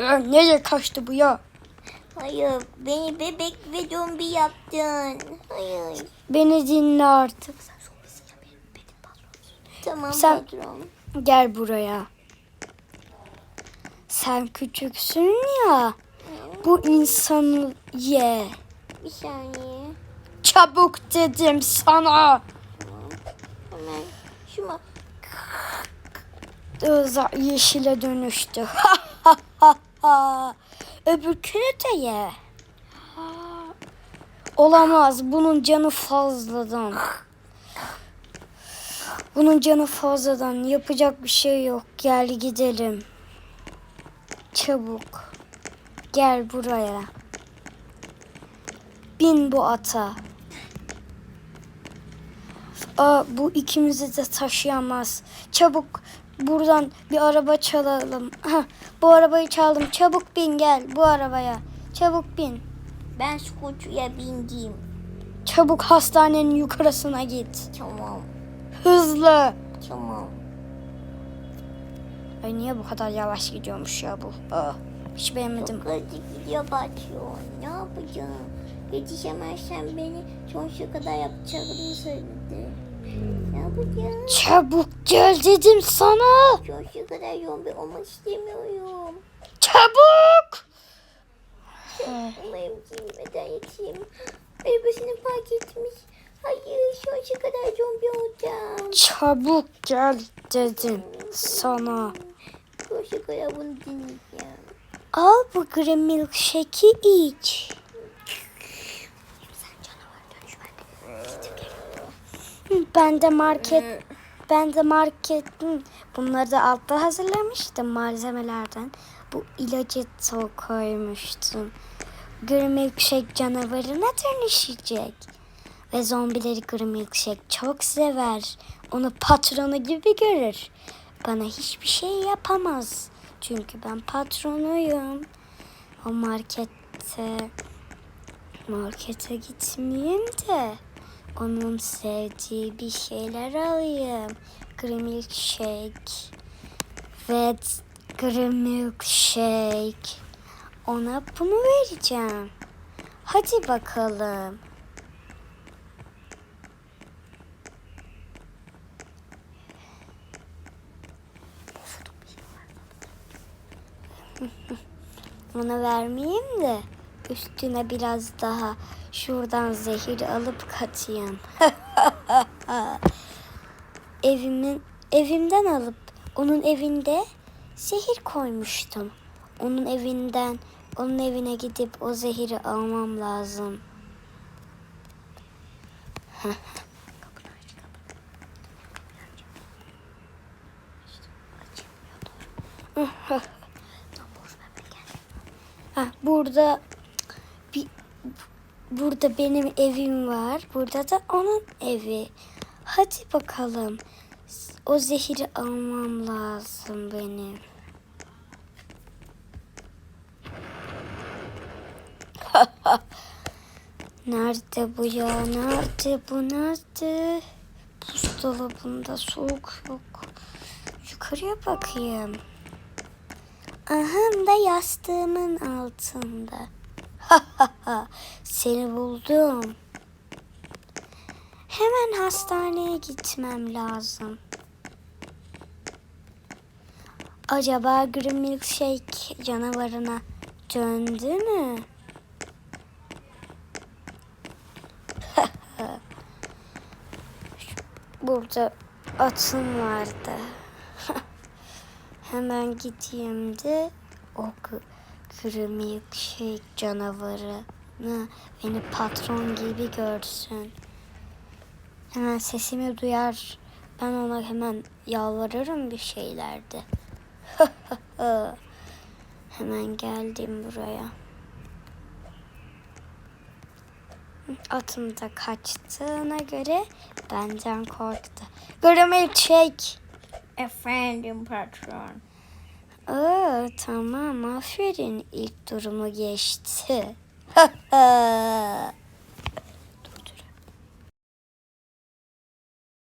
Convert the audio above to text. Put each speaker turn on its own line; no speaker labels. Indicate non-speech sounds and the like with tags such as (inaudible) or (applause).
Ee, nereye kaçtı bu ya?
Hayır beni bebek ve zombi yaptın. Hayır.
Beni dinle artık.
Tamam
Sen-
patron.
Gel buraya. Sen küçüksün ya. Bu insanı ye.
Bir saniye.
Çabuk dedim sana.
Hemen şuna.
Iza yeşile dönüştü. (laughs) Öbürkünü de. Olamaz. Bunun canı fazladan. Bunun canı fazladan. Yapacak bir şey yok. Gel gidelim. Çabuk. Gel buraya. Bin bu ata. Aa, bu ikimizi de taşıyamaz. Çabuk buradan bir araba çalalım. Hah, bu arabayı çaldım. Çabuk bin gel bu arabaya. Çabuk bin.
Ben skutuya bindim.
Çabuk hastanenin yukarısına git.
Tamam.
Hızlı.
Tamam.
Ay niye bu kadar yavaş gidiyormuş ya bu? Aa, hiç beğenmedim.
Çok hızlı gidiyor patron. Ne yapacağım? Yetişemezsen beni sonsuza kadar yapacağını söyledi. Yapacağım?
Çabuk gel dedim sana.
Sonsuza kadar zombi olmak istemiyorum.
Çabuk.
Umarım girmeden yetişeyim. Arabasını fark etmiş. Hayır sonsuza kadar zombi olacağım.
Çabuk gel dedim sana.
Sonsuza kadar bunu dinleyeceğim.
Al bu green milkshake'i iç. Ben de market ben de market hı, bunları da altta hazırlamıştım malzemelerden. Bu ilacı da koymuştum. Green milkshake canavarına dönüşecek. Ve zombileri Green milkshake çok sever. Onu patronu gibi görür. Bana hiçbir şey yapamaz. Çünkü ben patronuyum. O markette markete gitmeyeyim de onun sevdiği bir şeyler alayım. Green milkshake ve green milkshake. Ona bunu vereceğim. Hadi bakalım. (laughs) Ona vermeyeyim de üstüne biraz daha şuradan zehir alıp katayım. (laughs) Evimin evimden alıp onun evinde zehir koymuştum. Onun evinden onun evine gidip o zehiri almam lazım. (laughs) (laughs) Ha, burada burada benim evim var. Burada da onun evi. Hadi bakalım. O zehri almam lazım benim. (laughs) Nerede bu ya? Nerede bu? Nerede? Buzdolabında soğuk yok. Yukarıya bakayım. Aha da yastığımın altında. (laughs) Seni buldum. Hemen hastaneye gitmem lazım. Acaba Green Milkshake canavarına döndü mü? (laughs) Burada atım vardı. (laughs) Hemen gideyim de o Green Milkshake canavarını beni patron gibi görsün. Hemen sesimi duyar. Ben ona hemen yalvarırım bir şeylerde. (laughs) hemen geldim buraya. Atım da kaçtığına göre benden korktu. Green Milkshake.
Efendim patron.
Aa, tamam aferin ilk durumu geçti. (laughs)